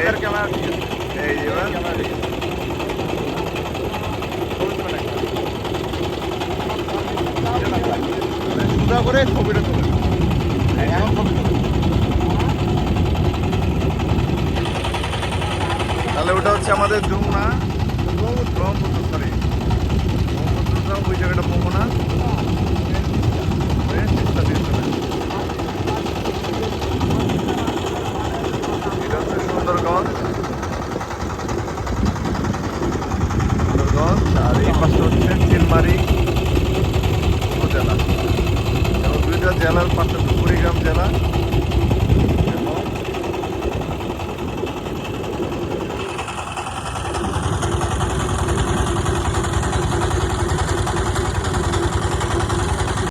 এর ক্যামেরা এই ক্যামেরা সুন্দর করে ছবিটা তাহলে ওটা হচ্ছে আমাদের যমুনা ব্রহ্মপুত্র সরি। সুন্দরগঞ্জ সুন্দরগঞ্জ আর এই পাশে হচ্ছে চিলমারি উপজেলা। এবং দুইটা জেলার পাশে কুড়িগ্রাম জেলা।